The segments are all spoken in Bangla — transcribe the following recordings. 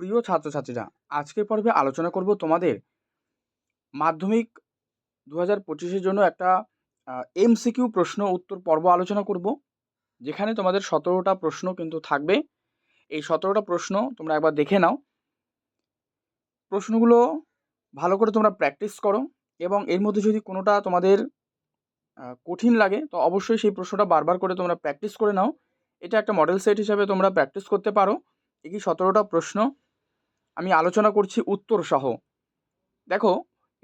প্রিয় ছাত্রছাত্রীরা, আজকের পর্বে আলোচনা করব তোমাদের মাধ্যমিক দু হাজার পঁচিশের জন্য একটা এমসিকিউ প্রশ্ন উত্তর পর্ব আলোচনা করব, যেখানে তোমাদের সতেরোটা প্রশ্ন কিন্তু থাকবে। এই সতেরোটা প্রশ্ন তোমরা একবার দেখে নাও। প্রশ্নগুলো ভালো করে তোমরা প্র্যাকটিস করো এবং এর মধ্যে যদি কোনোটা তোমাদের কঠিন লাগে, তো অবশ্যই সেই প্রশ্নটা বারবার করে তোমরা প্র্যাকটিস করে নাও। এটা একটা মডেল সেট হিসাবে তোমরা প্র্যাকটিস করতে পারো। এই সতেরোটা প্রশ্ন? আমি আলোচনা করছি উত্তর সহ। দেখো,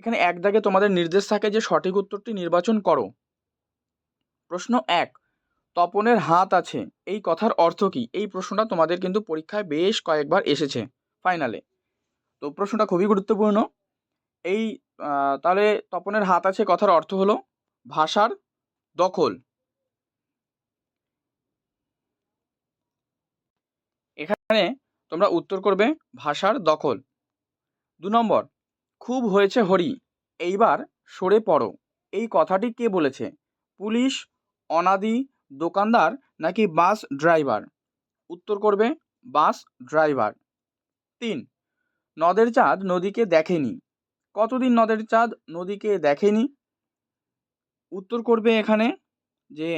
এখানে এক দাগে তোমাদের নির্দেশ থাকে যে সঠিক উত্তরটি নির্বাচন করো। প্রশ্ন এক, তপনের হাত আছে, এই কথার অর্থ কি? এই প্রশ্নটা তোমাদের কিন্তু পরীক্ষায় বেশ কয়েকবার এসেছে, ফাইনালে। তো প্রশ্নটা খুবই গুরুত্বপূর্ণ। এই তাহলে তপনের হাত আছে, কথার অর্থ হলো ভাষার দখল। এখানে তোমরা উত্তর করবে ভাষার দখল। দু নম্বর, খুব হয়েছে হরি, এইবার সরে পড়ো। এই কথাটি কে বলেছে? পুলিশ, অনাদি, দোকানদার নাকি বাস ড্রাইভার? উত্তর করবে বাস ড্রাইভার। তিন, নদের চাঁদ নদীকে দেখেনি। কতদিন নদের চাঁদ নদীকে দেখেনি? উত্তর করবে এখানে যে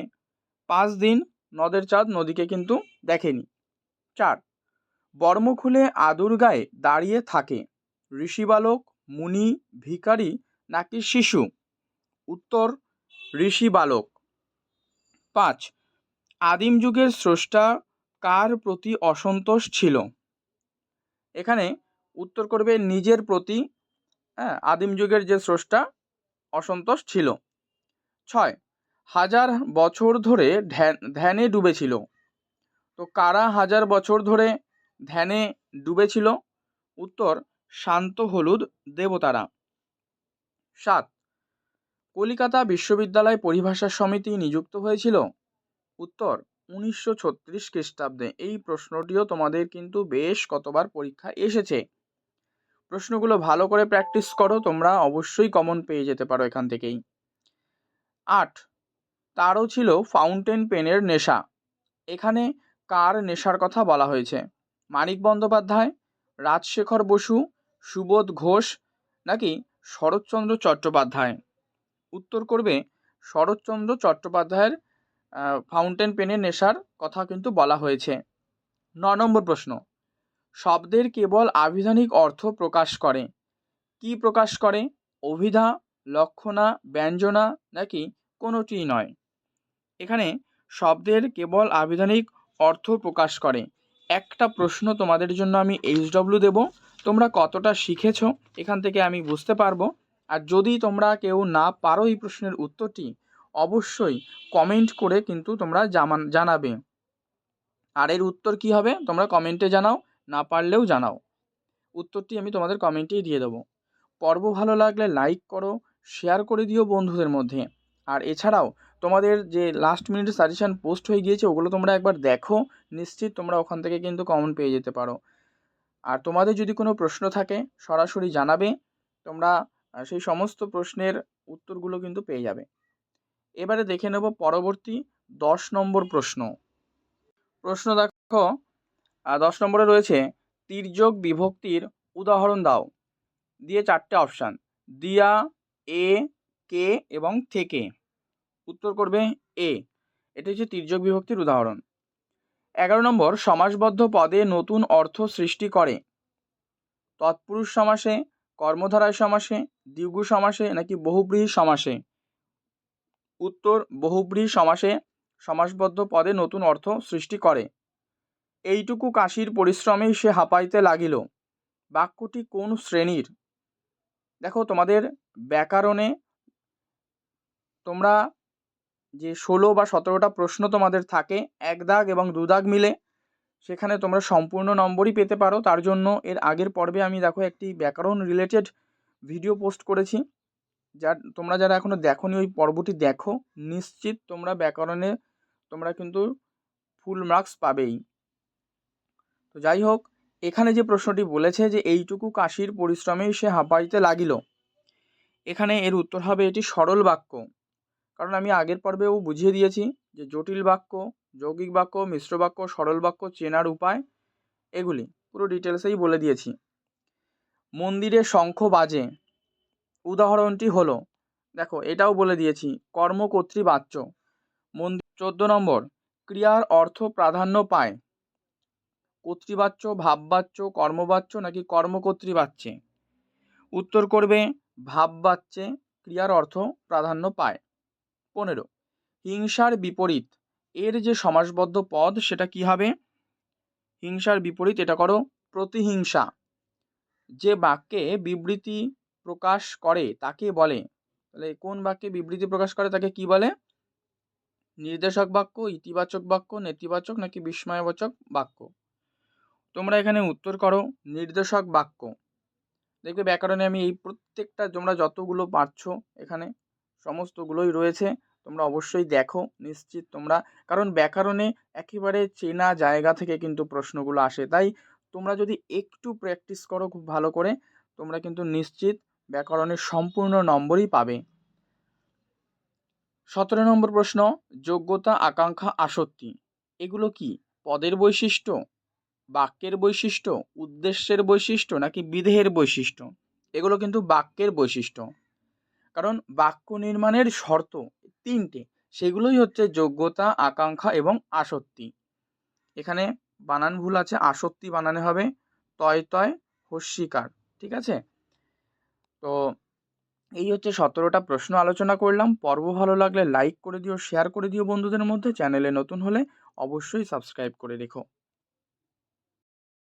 পাঁচ দিন নদের চাঁদ নদীকে কিন্তু দেখেনি। চার বর্ম খুলে আদুর গায়ে দাঁড়িয়ে থাকে। ঋষি বালক মুনি, ভিখারি নাকি শিশু? উত্তর ঋষি বালক পাঁচ, আদিম যুগের স্রষ্টা কার প্রতি অসন্তোষ ছিল? এখানে উত্তর করবে নিজের প্রতি হ্যাঁ আদিম যুগের যে স্রষ্টা অসন্তোষ ছিল। ছয়, হাজার বছর ধরে ধ্যানে ডুবেছিল। তো কারা হাজার বছর ধরে ধ্যানে ডুবেছিল। উত্তর, শান্ত হলুদ দেবতারা। সাত, কলিকাতা বিশ্ববিদ্যালয় পরিভাষা সমিতি নিযুক্ত হয়েছিল? উত্তর, উনিশশো ছত্রিশ খ্রিস্টাব্দে। এই প্রশ্নটিও তোমাদের কিন্তু বেশ কতবার পরীক্ষা এসেছে। প্রশ্নগুলো ভালো করে প্র্যাকটিস করো, তোমরা অবশ্যই কমন পেয়ে যেতে পারো এখান থেকেই। আট, তারও ছিল ফাউন্টেন পেনের নেশা। এখানে কার নেশার কথা বলা হয়েছে? মানিক বন্দ্যোপাধ্যায়, রাজশেখর বসু, সুবোধ ঘোষ নাকি শরৎচন্দ্র চট্টোপাধ্যায়? উত্তর করবে শরৎচন্দ্র চট্টোপাধ্যায়ের ফাউন্টেন পেনের নেশার কথা কিন্তু বলা হয়েছে। ন নম্বর প্রশ্ন, শব্দের কেবল আবিধানিক অর্থ প্রকাশ করে। কি প্রকাশ করে? অভিধা, লক্ষণা, ব্যঞ্জনা নাকি কোনোটিই নয়। এখানে শব্দের কেবল আবিধানিক অর্থ প্রকাশ করে। একটা প্রশ্ন তোমাদের জন্য আমি এইচডব্লিউ দেব। তোমরা কতটা শিখেছো এখান থেকে আমি বুঝতে পারব। আর যদি তোমরা কেউ না পারো এই প্রশ্নের উত্তরটি, অবশ্যই কমেন্ট করে কিন্তু তোমরা জামান, জানাবে। আর এর উত্তর কি হবে? তোমরা কমেন্টে জানাও, না পারলেও জানাও। উত্তরটি আমি তোমাদের কমেন্টেই দিয়ে দেবো। পর্ব ভালো লাগলে লাইক করো শেয়ার করে দিও বন্ধুদের মধ্যে। আর এছাড়াও তোমাদের যে লাস্ট মিনিট সাজেশন পোস্ট হয়ে গিয়েছে, ওগুলো তোমরা একবার দেখো। নিশ্চিত তোমরা ওখান থেকে কিন্তু কমন পেয়ে যেতে পারো। আর তোমাদের যদি কোনো প্রশ্ন থাকে, সরাসরি জানাবে, তোমরা সেই সমস্ত প্রশ্নের উত্তরগুলো কিন্তু পেয়ে যাবে। এবারে দেখে নেব পরবর্তী দশ নম্বর প্রশ্ন। প্রশ্ন দেখো দশ নম্বরে রয়েছে, তির্যক বিভক্তির উদাহরণ দাও। দিয়ে চারটে অপশান দিয়া, এ, কে এবং থেকে। উত্তর করবে এ। এটি হচ্ছে তির্যক বিভক্তির উদাহরণ। এগারো নম্বর, সমাসবদ্ধ পদে নতুন অর্থ সৃষ্টি করে। তৎপুরুষ সমাসে, কর্মধারায় সমাসে, দ্বিগু সমাসে নাকি বহুব্রীহি সমাসে? উত্তর, বহুব্রীহি সমাসে সমাসবদ্ধ পদে নতুন অর্থ সৃষ্টি করে। এইটুকু কাশির পরিশ্রমেই সে হাঁপাইতে লাগিল। বাক্যটি কোন শ্রেণির? দেখো তোমাদের ব্যাকরণে তোমরা যে ষোলো বা সতেরোটা প্রশ্ন তোমাদের থাকে, এক দাগ এবং দু দাগ মিলে, সেখানে তোমরা সম্পূর্ণ নম্বরই পেতে পারো। তার জন্য এর আগের পর্বে আমি দেখো একটি ব্যাকরণ রিলেটেড ভিডিও পোস্ট করেছি। যার, তোমরা যারা এখনও দেখোনি, ওই পর্বটি দেখো। নিশ্চিত তোমরা ব্যাকরণে, তোমরা কিন্তু ফুল মার্কস পাবেই। তো যাই হোক, এখানে যে প্রশ্নটি বলেছে যে এইটুকু কাশির পরিশ্রমেই সে হাঁপাইতে লাগিল, এখানে এর উত্তর হবে এটি সরল বাক্য। কারণ আমি আগের পর্বেও বুঝিয়ে দিয়েছি যে জটিল বাক্য, যৌগিক বাক্য, মিশ্র বাক্য, সরল বাক্য, চেনার উপায় এগুলি পুরো ডিটেলসেই বলে দিয়েছি। মন্দিরে শঙ্খ বাজে। উদাহরণটি হলো, দেখো, এটাও বলে দিয়েছি কর্মকর্তৃবাচ্য মন্দির চোদ্দ নম্বর, ক্রিয়ার অর্থ প্রাধান্য পায়। কর্তৃবাচ্য, ভাববাচ্য, কর্মবাচ্য নাকি কর্মকর্তৃবাচ্যে উত্তর করবে, ভাববাচ্যে ক্রিয়ার অর্থ প্রাধান্য পায়। পনেরো। হিংসার বিপরীত। এর যে সমাসবদ্ধ পদ, সেটা কি হবে? হিংসার বিপরীত, এটা করো, প্রতিহিংসা। যে বাক্যে বিবৃতি প্রকাশ করে, তাকে বলে। তাহলে কোন বাক্যে বিবৃতি প্রকাশ করে, তাকে কি বলে? নির্দেশক বাক্য, ইতিবাচক বাক্য, নেতিবাচক নাকি বিস্ময়বাচক বাক্য? তোমরা এখানে উত্তর করো, নির্দেশক বাক্য। দেখবে ব্যাকরণে আমি এই প্রত্যেকটা, তোমরা যতগুলো পারছ এখানে সমস্তগুলোই রয়েছে। তোমরা অবশ্যই দেখো, নিশ্চিত তোমরা। কারণ ব্যাকরণে একেবারে চেনা জায়গা থেকে কিন্তু প্রশ্নগুলো আসে। তাই তোমরা যদি একটু প্র্যাকটিস করো খুব ভালো করে, তোমরা কিন্তু নিশ্চিত ব্যাকরণের সম্পূর্ণ নম্বরই পাবে। সতেরো নম্বর প্রশ্ন, যোগ্যতা, আকাঙ্ক্ষা, আসক্তি। এগুলো কি? পদের বৈশিষ্ট্য? বাক্যের বৈশিষ্ট্য? উদ্দেশ্যের বৈশিষ্ট্য? নাকি বিধেয়ের বৈশিষ্ট্য? এগুলো কিন্তু বাক্যের বৈশিষ্ট্য। কারণ বাক্য নির্মাণের শর্ত তিনটে। সেগুলোই হচ্ছে যোগ্যতা, আকাঙ্ক্ষা এবং আসক্তি। এখানে বানান ভুল আছে, আসক্তি বানানে হবে, তয় তয় হস্যিকার ঠিক আছে? তো এই হচ্ছে সতেরোটা প্রশ্ন আলোচনা করলাম। পর্ব ভালো লাগলে লাইক করে দিও শেয়ার করে দিও বন্ধুদের মধ্যে। চ্যানেলে নতুন হলে অবশ্যই সাবস্ক্রাইব করে রেখো।